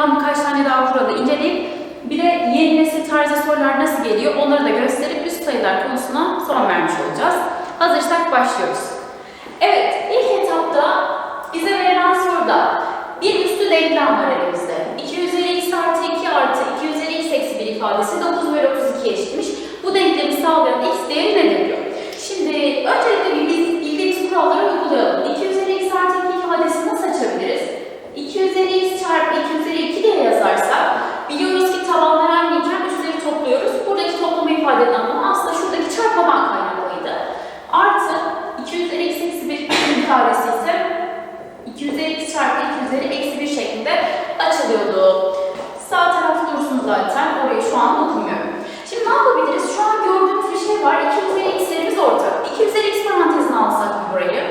Kalan birkaç tane daha kuralı inceleyip bir de yeni nesil tarzı sorular nasıl geliyor onları da gösterip üst sayılar konusuna son vermiş olacağız. Hazırsak başlıyoruz. Evet, ilk etapta bize verilen soruda bir üstü denklem var elimizde. 2 üzeri x artı 2 artı 2 üzeri x eksi 1 ifadesi 9 bölü 32 eşitmiş. Bu denklemi sağlayan x değeri nedir diyor. Şimdi öncelikle bir biz bildiğimiz kuralları uygulayalım. 2 üzeri x artı 2 ifadesini nasıl açabiliriz? 2 üzeri x çarpı 2 üzeri 2 diye yazarsak biliyoruz ki tabanlar aynıyken üstleri topluyoruz. Buradaki toplama ifadenin anlamı aslında şuradaki çarpmadan kaynaklıydı. Artı 2 üzeri x eksi 1 ifadesi ise 2 üzeri x çarpı 2 üzeri eksi 1 şeklinde açılıyordu. Sağ taraf dursun zaten. Orayı şu an okumuyorum. Şimdi ne yapabiliriz? Şu an gördüğümüz bir şey var. 2 üzeri x'lerimiz ortak. 2 üzeri x parantezine alsak burayı?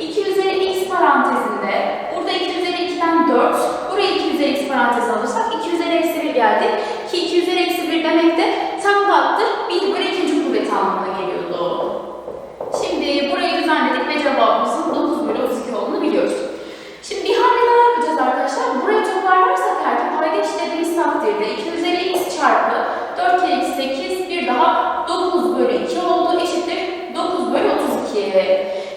2 üzeri x parantezinde burada 2 üzeri 2'den 4. Buraya 2 üzeri x parantezi alırsak 2 üzeri eksi 1 geldi. Ki 2 üzeri eksi 1 demek de tam kattır. 1 bölü ikinci kuvveti anlamına geliyordu. Şimdi burayı düzenledik ve cevabımızın 9 bölü 32 olduğunu biliyoruz. Şimdi bir hamle daha yapacağız arkadaşlar. Burayı toparlarsak eğer ki payda işlediğimiz takdirde 2 üzeri x çarpı 4 kere x 8 bir daha 9 bölü 2 oldu eşittir 9 bölü 32.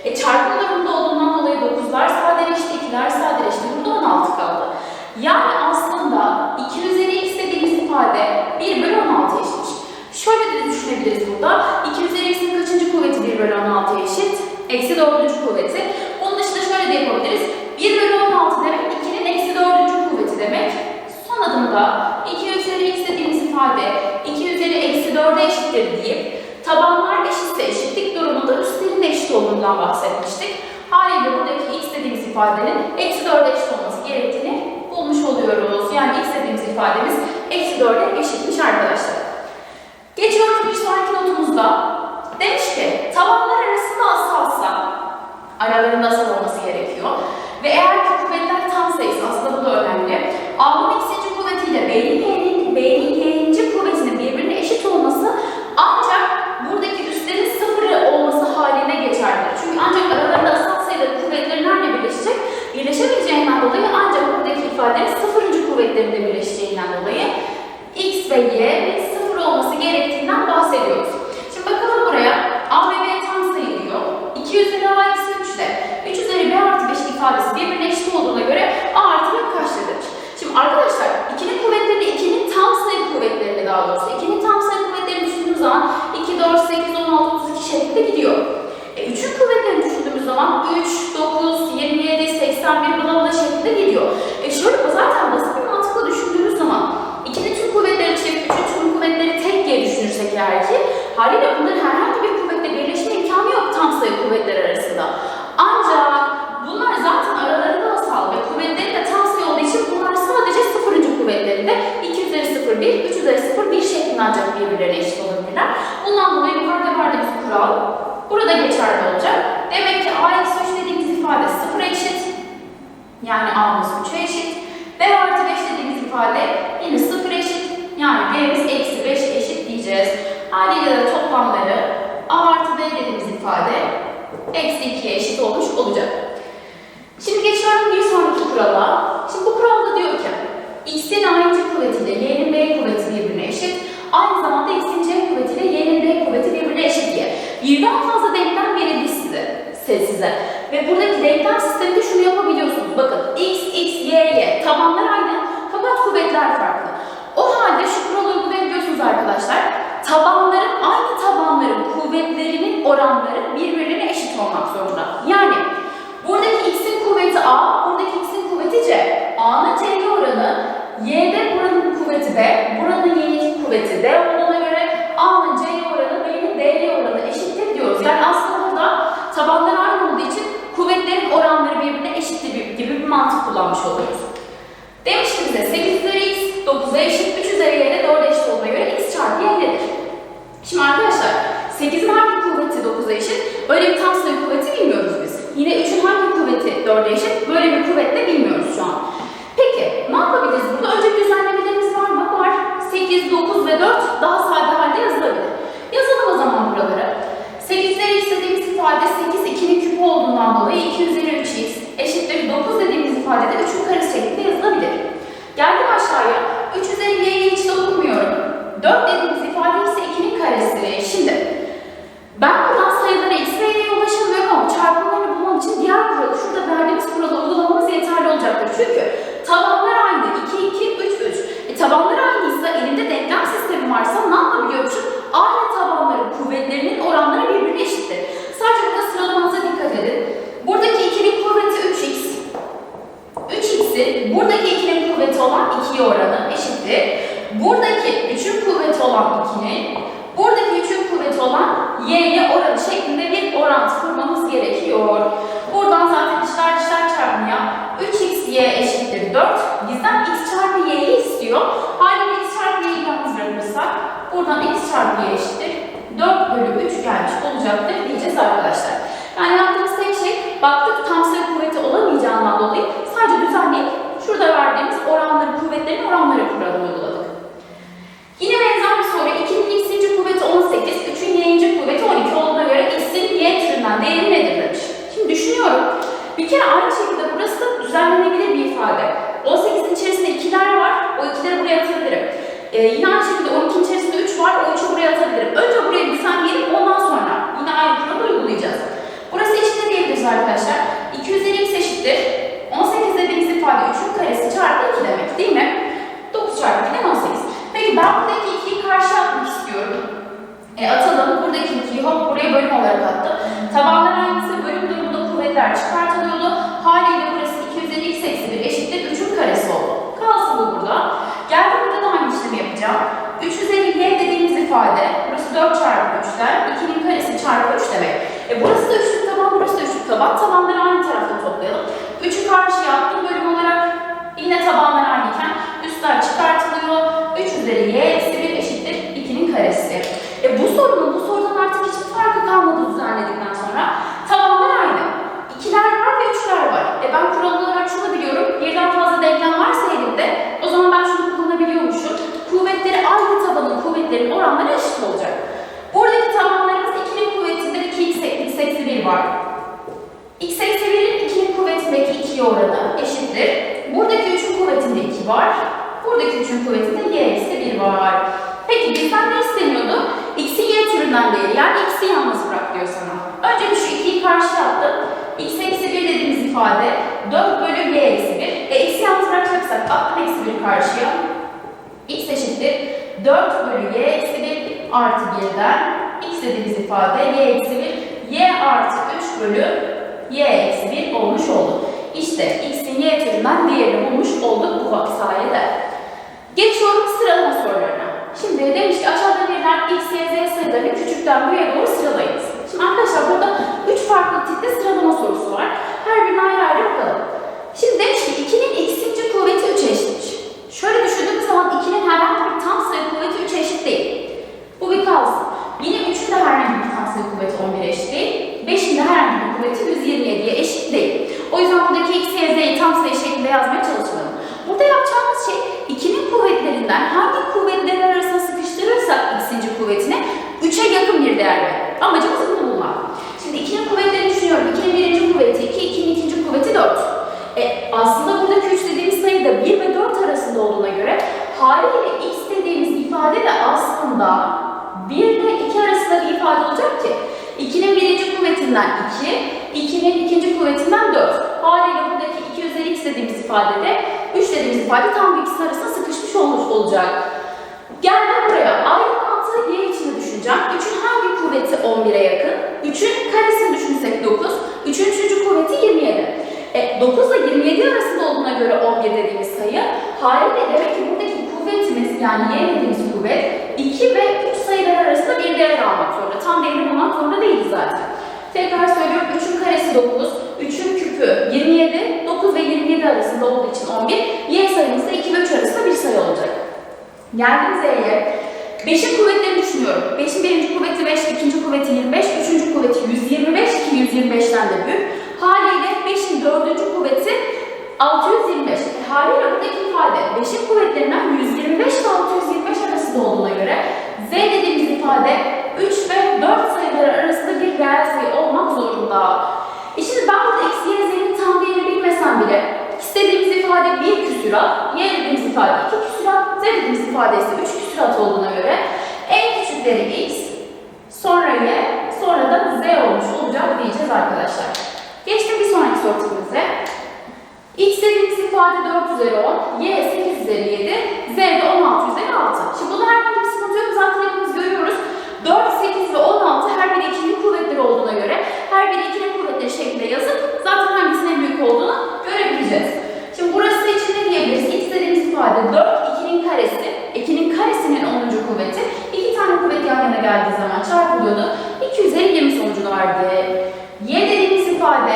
E çarpma durumunda olduğundan dolayı 9'lar sadeleşti, 2'ler sadeleşti. Burada 16 kaldı. Yani aslında 2 üzeri x dediğimiz ifade 1 bölü 16 eşitmiş. Şöyle de düşünebiliriz burada. 2 üzeri x'in kaçıncı kuvveti 1 bölü 16 eşit? Eksi 4. kuvveti. Bunun dışında şöyle de yapabiliriz. 1 bölü 16 demek 2'nin eksi 4. kuvveti demek. Son adımda 2 üzeri x dediğimiz ifade 2 üzeri eksi 4'e eşittir deyip tabanlar eşitse eşitlik durumunda üstlerin de eşit olduğundan bahsetmiştik. Haliyle buradaki x dediğimiz ifadenin eksi 4'e eşit olması gerektiğini bulmuş oluyoruz. Yani x dediğimiz ifademiz eksi 4'e eşitmiş arkadaşlar. Geçiyoruz bir sonraki notumuzda. Demiş ki tabanlar arasında asalsa aralarında asal olması gerekiyor. Ve eğer ki kuvvetler tam sayısı aslında bu da önemli. A'nın x'inci kuvvetiyle B'nin y'nin B'nin y'inci kuvvetinin birbirine eşit olması ancak buradaki üstlerin sıfırı olması haline geçerlidir. Çünkü ancak aralarında asal sayıda kuvvetleri nerede birleşecek? Birleşemeyeceğinden dolayı ancak buradaki ifadenin sıfırıncı kuvvetlerinde birleşeceğinden dolayı x ve y sıfır olması gerektiğinden bahsediyoruz. Şimdi bakalım buraya. A ve B tam sayı diyor. 2 üzeri A eksi 3 ile 3 üzeri B artı 5 ifadesi birbirine eşit olduğuna göre A artı B kaçtadır? Şimdi arkadaşlar 2'nin kuvvetlerini 2'nin tam sayı kuvvetlerini daha doğrusu 2'nin tam sayı kuvvetlerini düşündüğümüz zaman 2, 4, 8, 16, 32 şeklinde gidiyor. E, 3'ün kuvvetlerini düşündüğümüz zaman 3, 9, 27, 81 bula bula şeklinde gidiyor. E şöyle zaten basit bir mantıkla düşündüğümüz zaman 2'nin tüm kuvvetleri çift, 3'ün tüm kuvvetleri tek diye düşünürsek eğer ki haliyle bunların herhangi bir kuvvetle birleşme imkanı yok tam sayı kuvvetler arasında. Ancak bunlar zaten aralarında asal ve kuvvetleri de tam sayı olduğu için bunlar sadece sıfırıncı kuvvetlerinde 2 üzeri 0, 1, 3 üzeri 0, 1 şeklinde ancak birbirlerine eşit olabilirler. Bundan dolayı yukarıda verdiğimiz kural geçerli olacak. Demek ki a eksi 3 dediğimiz ifade 0'a eşit. Yani a'mız 3'e eşit. b artı 5 dediğimiz ifade yine 0 eşit. Yani b'miz eksi 5 eşit diyeceğiz. Haliyle de toplamları a artı b dediğimiz ifade eksi 2'ye eşit olmuş olacak. Şimdi geçiyorum bir sonraki kurala. Şimdi bu kuralda diyor ki x'in a'nın kuvvetiyle y'nin b kuvveti birbirine eşit. Aynı zamanda x'in c kuvvetiyle y'nin d kuvveti birbirine eşit diye. Birden fazla denklem size. Ve buradaki denklem sisteminde şunu yapabiliyorsunuz. Bakın x, x, y, y. Tabanlar aynı fakat kuvvetler farklı. O halde şu kuralı uygulayabiliyorsunuz arkadaşlar. Tabanların, aynı tabanların kuvvetlerinin oranları birbirine eşit olmak zorunda. Yani buradaki x'in kuvveti a, buradaki x'in kuvveti c. a'nın c'ye oranı, y'de buranın kuvveti b, buranın y'nin kuvveti d olduğuna göre a'nın c'ye oranı, b'nin d'ye oranı eşittir diyoruz. Yani aslında burada tabanlar aynı olduğu için kuvvetlerin oranları birbirine eşittir gibi bir mantık kullanmış oluyoruz. Demiş ki bize 8 üzeri x 9'a eşit, 3 üzeri y'de 4'e eşit olduğuna göre x çarpı y'dedir. Şimdi arkadaşlar 8'in hangi kuvveti 9'a eşit? Öyle bir tam sayı kuvveti bilmiyoruz biz. Yine 3'ün hangi kuvveti 4'e eşit? Böyle bir kuvvet de bilmiyoruz şu an. Peki ne yapabiliriz burada? Önce bir düzenlemelerimiz var mı? Var. 8, 9 ve 4 daha sade halde yazılabilir. Yazalım o zaman buraları. 8 üzeri x dediğimiz ifade 8, 2'nin küpü olduğundan dolayı 2 üzeri 3x eşittir 9 dediğimiz ifadede 3'ün karesi şeklinde yazılabilir. Geldim aşağıya. 3 üzeri y'ye hiç dokunmuyorum. 4 dediğimiz ifade ise 2'nin karesi. Şimdi ben buradan sayılara x ve y'ye ulaşamıyorum ama çarpımlarını bulmam için diğer kuralı şurada verdiğimiz kuralı uygulamam çarpı eşittir 4 bölü 3 gelmiş olacaktır diyeceğiz arkadaşlar. Yani yaptığımız tek şey baktık tam sayı kuvveti olamayacağından dolayı sadece düzenleyip şurada verdiğimiz oranları, kuvvetlerin oranları kuralını uyguladık. Yine benzer bir soru. 2'nin x'inci kuvveti 18, 3'ün y'inci kuvveti 12 olduğuna göre x'in y türünden değeri nedir demiş. Şimdi düşünüyorum. Bir kere aynı şekilde burası da düzenlenebilir bir ifade. 18'in içerisinde ikiler var. O ikileri buraya atabilirim. Ee, yine aynı şekilde 12'nin içerisinde 3 var. O 3'ü buraya atabilirim. Önce burayı düzenleyelim. Ondan sonra yine aynı kuralı uygulayacağız. Burası için ne diyebiliriz arkadaşlar? 2 üzeri x eşittir. 18 dediğimiz ifade 3'ün karesi çarpı 2 demek değil mi? 9 çarpı 2'den 18. Peki ben buradaki 2'yi karşıya atmak istiyorum. E atalım. Buradaki 2'yi hop buraya bölüm olarak attım. Tabanlar aynısı bölüm durumunda kuvvetler çıkartılıyordu. Haliyle burası 2 üzeri x eksi 1 eşittir 3'ün karesi oldu. Kalsın bu burada. Geldim burada da aynı işlemi yapacağım. 3 üzeri y dediğimiz ifade, burası 4 çarpı 3'ten, 2'nin karesi çarpı 3 demek. E burası da üçlük taban, burası da üçlük taban. Tabanları aynı tarafta toplayalım. 3'ü karşıya attım bölüm olarak. Yine tabanlar aynıyken üstler çıkartılıyor. 3 üzeri y eksi 1 eşittir 2'nin karesi. E bu sorunun bu sorudan artık hiçbir farkı kalmadı düzenledikten sonra. Tabanlar aynı. İkiler var ve üçler var. E ben kural olarak şunu biliyorum. Birden fazla denklem varsa elimde o zaman ben şunu kullanabiliyormuşum. Kuvvetleri aynı tabanın kuvvetlerinin oranları eşit olacak. Buradaki tabanlarımız 2'nin kuvvetinde 2x x eksi 1 var. x eksi 1'in 2'nin kuvvetindeki 2'ye oranı eşittir. Buradaki 3'ün kuvvetinde 2 var. Buradaki 3'ün kuvvetinde y eksi 1 var. Peki bizden ne isteniyordu? x'in y türünden değeri yani x'i yalnız bırak diyor sana. Önce bir şu 2'yi karşıya attım. x eksi 1 dediğimiz ifade 4 bölü y eksi 1. E x'i yalnız bırakacaksak attım eksi 1 karşıya. x eşittir 4 bölü y eksi 1 artı 1'den x dediğimiz ifade y eksi 1 y artı 3 bölü y eksi 1 olmuş oldu. İşte x'in y türünden değerini bulmuş olduk bu sayede. Geçiyorum sıralama sorularına. Şimdi demiş ki aşağıda verilen x, y, z sayılarını küçükten büyüğe doğru sıralayınız. Şimdi arkadaşlar burada 3 farklı tipte sıralama sorusu var. Her birine ayrı ayrı bakalım. Şimdi demiş ki 2'nin x'inci kuvveti 3'e eşitmiş. Şöyle düşündüğümüz zaman 2'nin herhangi bir tam sayı kuvveti 3'e eşit değil. Bu bir kalsın. Yine 3'ün de herhangi bir tam sayı kuvveti 11'e eşit değil. 5'in de herhangi bir kuvveti 127'ye eşit değil. O yüzden buradaki x, y, z'yi tam sayı şeklinde yazmaya çalışmayalım. Burada yapacağımız şey 2'nin kuvvetlerinden hangi kuvvetlerin arasına sıkıştırırsak x'inci kuvvetine 3'e yakın bir değer ver. Amacımız bunu bulmak. Şimdi 2'nin kuvvetlerini düşünüyorum. 2'nin birinci kuvveti 2, 2'nin ikinci kuvveti 4. E, aslında buradaki 3 dediğimiz sayı da 1 ve 4 arasında olduğuna göre haliyle x dediğimiz ifade de aslında 1 ile 2 arasında bir ifade olacak ki 2'nin birinci kuvvetinden 2, 2'nin ikinci kuvvetinden 4. Haliyle buradaki 2 üzeri x dediğimiz ifadede 3 dediğimiz ifade tam bir ikisinin arasında sıkışmış olmuş olacak. Geldim buraya. Aynı mantığı y içinde düşüneceğim. 3'ün hangi kuvveti 11'e yakın? 3'ün karesini düşünsek 9. 3'ün 3. kuvveti 27. E, 9 ile 27 arasında olduğuna göre 11 dediğimiz sayı. Haliyle demek ki buradaki kuvvetimiz yani y dediğimiz kuvvet 2 ve 3 sayılar arasında bir değer almak zorunda. Tam değerini bulmak zorunda değiliz zaten. Tekrar söylüyorum 3'ün karesi 9, 3'ün küpü 27, 9 ve 27 arasında olduğu için 11. Y sayımız da 2 ve 3 arasında bir sayı olacak. Geldim Z'ye. 5'in kuvvetlerini düşünüyorum. 5'in birinci kuvveti 5, ikinci kuvveti 25, üçüncü kuvveti 125 ki 125'ten de büyük. Haliyle 5'in dördüncü kuvveti 625. E, haliyle buradaki ifade 5'in kuvvetlerinden 125 ve 625 arasında olduğuna göre Z dediğimiz ifade 3 ve 4 sayıları arasında bir sayı olmak zorunda. E şimdi ben burada x, y, z'nin tam değerini bilmesem bile istediğimiz ifade 1 küsurat, y dediğimiz ifade 2 küsurat, z dediğimiz ifade ise 3 küsurat olduğuna göre en küçükleri x, sonra y, sonra da z olmuş olacak diyeceğiz arkadaşlar. Geçtim bir sonraki sorumuza. X dediğimiz ifade 4 üzeri 10, Y 8 üzeri 7, Z de 16 üzeri 6. Şimdi bunun herhangi bir sıkıntı yok. Zaten hepimiz görüyoruz. 4, büyük olduğuna göre her biri ikili kuvvetleri şeklinde yazıp zaten hangisinin büyük olduğunu görebileceğiz. Şimdi burası için ne diyebiliriz? İlk istediğimiz ifade 4, 2'nin karesi. 2'nin karesinin 10. kuvveti. 2 tane kuvvet yan yana geldiği zaman çarpılıyordu. 2 üzeri 20 sonucunu verdi. Y dediğimiz ifade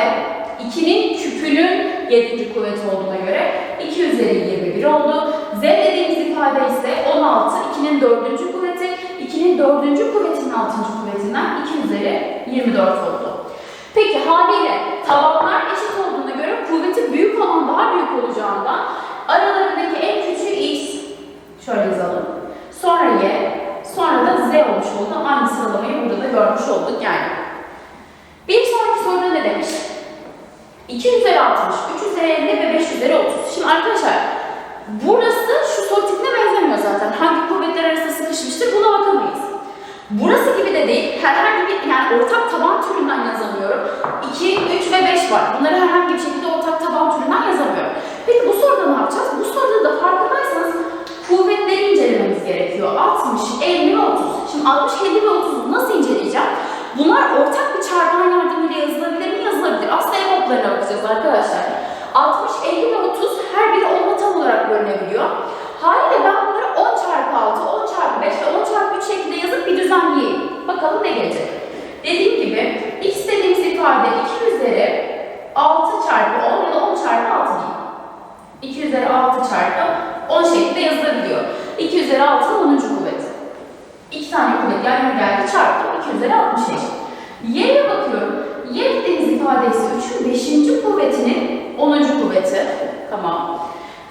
2'nin küpünün 7. kuvveti olduğuna göre 2 üzeri 21 oldu. Z dediğimiz ifade ise 16, 2'nin 4. kuvveti. 2'nin 4. kuvvetinin 6. kuvvetinden 2 üzeri 24 oldu. Peki haliyle tabanlar eşit olduğuna göre kuvveti büyük olan daha büyük olacağından aralarındaki en küçüğü x şöyle yazalım. Sonra y, sonra da z olmuş oldu. Aynı sıralamayı burada da görmüş olduk yani. Bir sonraki soruda ne demiş? 2 üzeri 60, 3 üzeri 50 ve 5 üzeri 30. Şimdi arkadaşlar burası şu soru tipine benzemiyor zaten. Hangi kuvvetler arasında sıkışmıştır buna bakamayız. Burası gibi de değil. Herhangi bir yani ortak taban türünden yazamıyorum. 2, 3 ve 5 var. Bunları herhangi bir şekilde ortak taban türünden yazamıyorum. Peki bu soruda ne yapacağız? Bu soruda da farkındaysanız kuvvetleri incelememiz gerekiyor. 60, 50 ve 30. Şimdi 60, 50 ve 30'u nasıl inceleyeceğim? Bunlar ortak bir çarpan yardımıyla yazılabilir mi? Yazılabilir. Aslında EBOB'larına bakacağız arkadaşlar. 60, 50 ve 30 her biri onla tam olarak bölünebiliyor. Haliyle ben bunları 10 çarpı 6, 10 çarpı 5 ve 10 çarpı 3 şeklinde yazıp bir düzenleyeyim. Bakalım ne gelecek. Dediğim gibi x dediğimiz ifade 2 üzeri 6 çarpı 10 ya da 10 çarpı 6 değil. 2 üzeri 6 çarpı 10 şeklinde yazılabiliyor. 2 üzeri 6'nın 10. kuvveti. 2 tane kuvvet yan yana geldi çarptım 2 üzeri 65. Y'ye bakıyorum. Y dediğimiz ifade ise 3'ün 5. kuvvetinin 10. kuvveti. Tamam.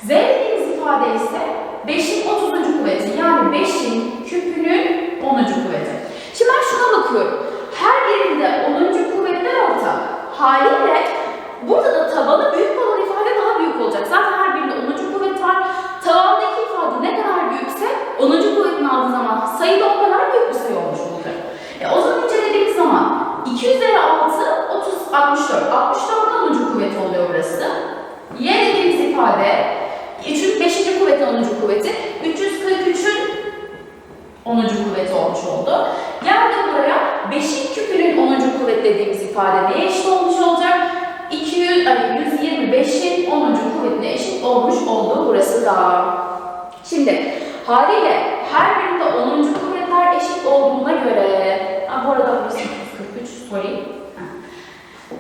Z dediğimiz ifade ise 5'in 30. kuvveti. Yani 5'in küpünün 10. kuvveti. Şimdi ben şuna bakıyorum. Her birinde 10. kuvvetler ortak. Haliyle burada da tabanı büyük olan ifade daha büyük olacak. Zaten her birinde 10. kuvvet var. Tabandaki ifade ne kadar büyükse 10. kuvvetini aldığı zaman sayı da o kadar büyük bir sayı olmuş olacak. E, o zaman incelediğimiz zaman 2 üzeri 6, 30, 64. 64'ün 10. kuvveti oluyor burası. Y dediğimiz ifade 3'ün 5. kuvveti 10. kuvveti. 343'ün 10. kuvveti olmuş oldu. Yani buraya 5'in küpünün 10. kuvvet dediğimiz ifade neye eşit olmuş olacak? 200, hani 125'in 10. kuvvetine eşit olmuş oldu burası da. Şimdi haliyle her birinde 10. kuvvetler eşit olduğuna göre ha, bu arada burası 43 sorry.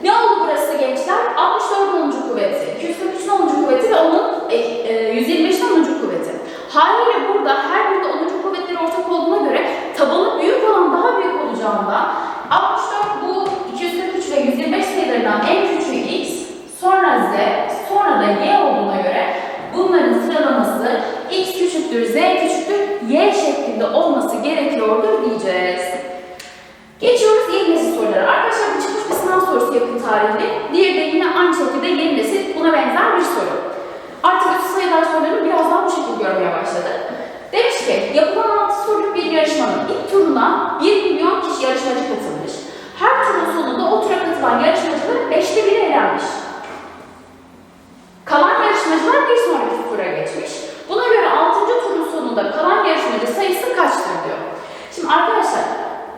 Ne oldu burası gençler? 64'ün 10. kuvveti, 243'ün 10. kuvveti ve onun e, e, 125'in 10. kuvveti. Haliyle burada her birinde 10. kuvvetleri ortak olduğuna göre tabanı büyük olan daha büyük olacağından 64 bu 243 ve 125 sayılarından en küçüğü x, sonra z, sonra da y olduğuna göre bunların sıralaması x küçüktür, z küçüktür, y şeklinde olması gerekiyordur diyeceğiz. Geçiyoruz yeni nesil sorulara. Arkadaşlar bu çıkmış bir sınav sorusu yakın tarihli. Diğeri de yine aynı şekilde yeni nesil buna benzer bir soru. Artık üstü sayılar sorularını biraz daha bu şekilde görmeye başladı. Demiş ki yapılan 6 turluk bir yarışmanın ilk turuna 1 milyon kişi yarışmacı katılmış. Her turun sonunda o tura katılan yarışmacıların 5'te biri elenmiş. Kalan yarışmacılar bir sonraki tura geçmiş. Buna göre 6. turun sonunda kalan yarışmacı sayısı kaçtır diyor. Şimdi arkadaşlar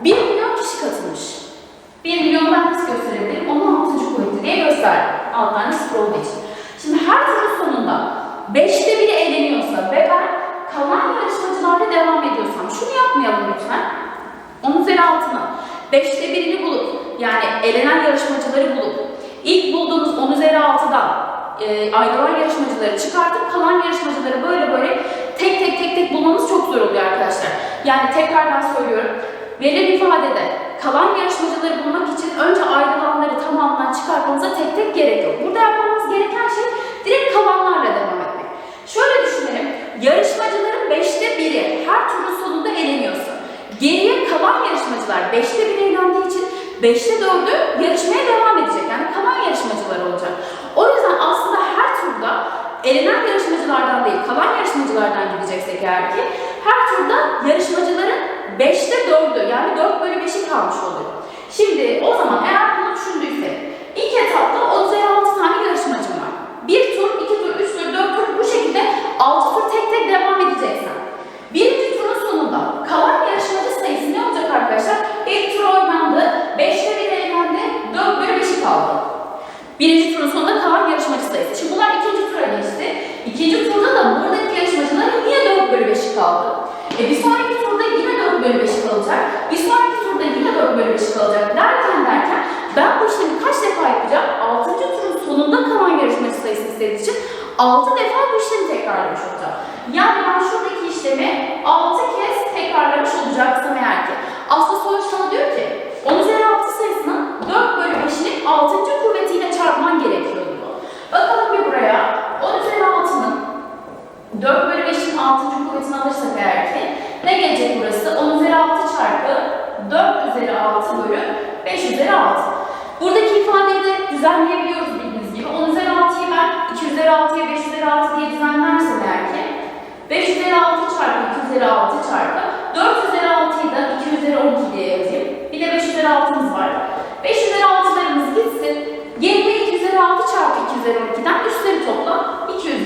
1 milyon kişi katılmış. 1 milyonu ben nasıl gösterebilirim? Onun 6. kuvveti diye gösterdim. Alt tane sıfır olduğu için. Şimdi her turun sonunda 5'te biri eğleniyorsa ve ben kalan yarışmacılarla devam ediyorsam şunu yapmayalım lütfen. 10 üzeri altını 5'te birini bulup yani elenen yarışmacıları bulup ilk bulduğumuz 10 üzeri 6'dan e, ayrılan yarışmacıları çıkartıp kalan yarışmacıları böyle böyle tek tek tek tek bulmamız çok zor oluyor arkadaşlar. Yani tekrardan söylüyorum. Verilen ifadede kalan yarışmacıları bulmak için önce ayrılanları tamamından çıkartmamıza tek tek gerek yok. Burada yapmamız gereken şey direkt kalanlarla devam etmek. Şöyle düşünelim. Yarışmacıların 5'te biri her turun sonunda eleniyorsa geriye kalan yarışmacılar 5'te biri elendiği için 5'te 4'ü yarışmaya devam edecek. Yani kalan yarışmacılar olacak. O yüzden aslında her turda elenen yarışmacılardan değil, kalan yarışmacılardan gideceksek eğer ki her turda yarışmacıların 5'te 4'ü yani 4 bölü 5'i kalmış oluyor. Şimdi o zaman eğer bunu düşündüysek ilk etapta 36 tane yarışmacım var. Bir tur, iki tur, üç tur, dört tur bu şekilde 6 tur tek tek devam edeceksen. Birinci turun sonunda kalan yarışmacı sayısı olacak arkadaşlar? İlk tur oynandı, 5'te 1 elendi, 4 bölü 5'i kaldı. Birinci turun sonunda kalan yarışmacı sayısı. Şimdi bunlar ikinci tura geçti. İkinci turda da buradaki yarışmacıların niye 4 bölü 5'i kaldı? E bir sonraki turda yine 4 bölü 5'i kalacak. Bir sonraki turda yine 4 bölü 5 kalacak derken derken ben bu işlemi kaç defa yapacağım? 6. turun sonunda kalan yarışmacı sayısını istediği için 6 defa bu işlemi tekrarlamış olacağım. Yani ben şuradaki işlemi 6 kez tekrarlamış olacaksam eğer ki. Aslında sonuç sana diyor ki 10 üzeri 6 sayısının 4 bölü 5'ini 6. kuvvetiyle çarpman gerekiyor diyor. Bakalım bir buraya. 10 üzeri 6'nın 4 bölü 5'in 6. kuvvetini alırsak eğer ki ne gelecek burası? 10 üzeri 6 çarpı 4 üzeri 6 bölü 5 üzeri 6. Buradaki ifadeyi de düzenleyebiliyoruz bildiğiniz gibi. 10 üzeri 6'yı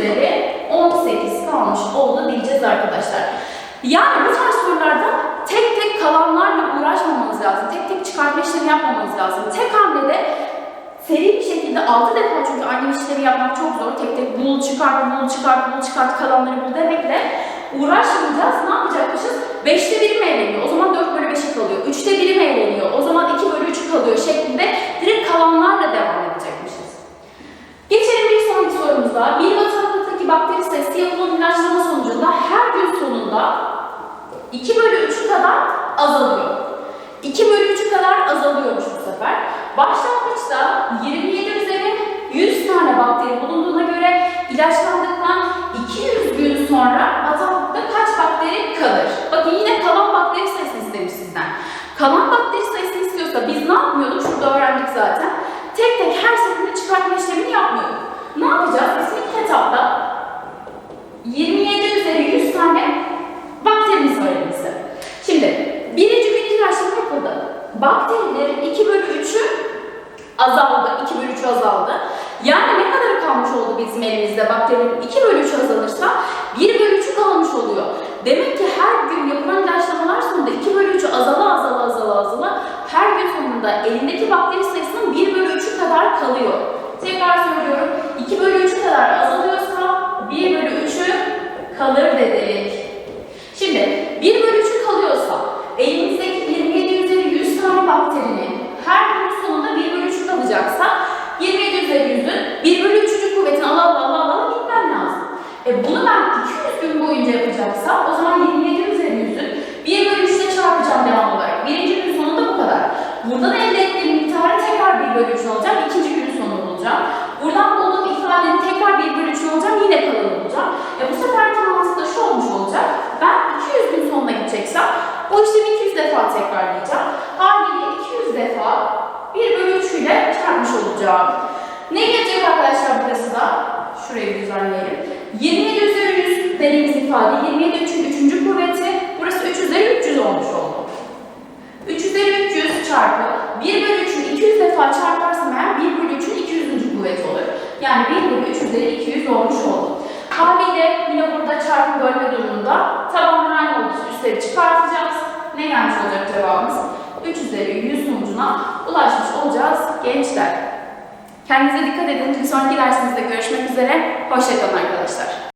üzeri 18 kalmış oldu diyeceğiz arkadaşlar. Yani bu tarz sorularda tek tek kalanlarla uğraşmamanız lazım. Tek tek çıkartma işlemi yapmamanız lazım. Tek hamlede seri bir şekilde 6 defa çünkü aynı işlemi yapmak çok zor. Tek tek bul çıkart, bul çıkart, bul çıkart kalanları bul demekle uğraşmayacağız. Ne yapacakmışız? 5'te 1'i mi eğleniyor? O zaman 4 bölü 5'i kalıyor. 3'te 1'i mi eğleniyor? O zaman 2 bölü 3'ü kalıyor şeklinde direkt kalanlarla devam edecekmişiz. Geçelim bir sonraki sorumuza. Bir bakteri sayısı yapılan ilaçlama sonucunda her gün sonunda 2 bölü 3'ü kadar azalıyor. 2 bölü 3'ü kadar azalıyormuş bu sefer. Başlangıçta 27 üzeri 100 tane bakteri bulunduğuna göre ilaçlandıktan 200 gün sonra bataklıkta kaç bakteri kalır? Bakın yine kalan bakteri sayısını istemiş sizden. Kalan bakteri sayısını istiyorsa biz ne yapmıyorduk? Şurada öğrendik zaten. Tek tek her seferinde çıkartma işlemini yapmıyorduk. Ne yapacağız? Biz ilk etapta 27 üzeri 100 tane bakterimiz var elimizde. Şimdi birinci gün ilaçlama yapıldı. Bakterilerin 2 bölü 3'ü azaldı. 2 bölü 3'ü azaldı. Yani ne kadar kalmış oldu bizim elimizde bakterinin 2 bölü 3 azalırsa 1 bölü 3'ü kalmış oluyor. Demek ki her gün yapılan ilaçlamalar sonunda 2 bölü 3'ü azala azala azala azala her gün sonunda elindeki bakteri sayısının 1 bölü 3'ü kadar kalıyor. Tekrar söylüyorum 2 bölü 3'ü kadar azalıyorsa 1 bölü 3'ü kalır dedik. Şimdi 1 bölü 3'ü kalıyorsa elimizdeki 27 üzeri 100 tane bakterinin her günün sonunda 1 bölü 3'ü kalacaksa 27 üzeri 100'ün 1 bölü 3. kuvvetini ala ala ala ala gitmem lazım. E bunu ben 200 gün boyunca yapacaksam o zaman 27 üzeri 100'ün 1 bölü 3 ile çarpacağım devam olarak. Birinci gün sonunda bu kadar. Buradan elde ettiğim miktarı tekrar 1 bölü 3 alacağım. ikinci günün sonunu bulacağım. Buradan bulduğum ifadenin tekrar 1 bölü 3 alacağım. Yine kalanı bulacağım. E bu seferki mantıkta şu olmuş olacak. Ben 200 gün sonuna gideceksem o işlemi 200 defa tekrarlayacağım. Haliyle 200 defa 1 bölü 3 ile çarpmış olacağım. Ne gelecek arkadaşlar burası da? Şurayı düzenleyelim. 27 üzeri 100 dediğimiz ifade 27 3'ün 3. kuvveti. Burası 3 üzeri 300 olmuş oldu. 3 üzeri 300 çarpı 1 bölü 3'ü 200 defa çarparsam eğer 1 bölü 3'ün 200. kuvveti olur. Yani 1 bölü 3 üzeri 200 olmuş oldu. Haliyle yine burada çarpı bölme durumunda tabanlar aynı olduğu üstleri çıkartacağız. Ne gelmiş olacak cevabımız? 3 üzeri 100 sonucuna ulaşmış olacağız gençler. Kendinize dikkat edin. Bir sonraki dersimizde görüşmek üzere. Hoşçakalın arkadaşlar.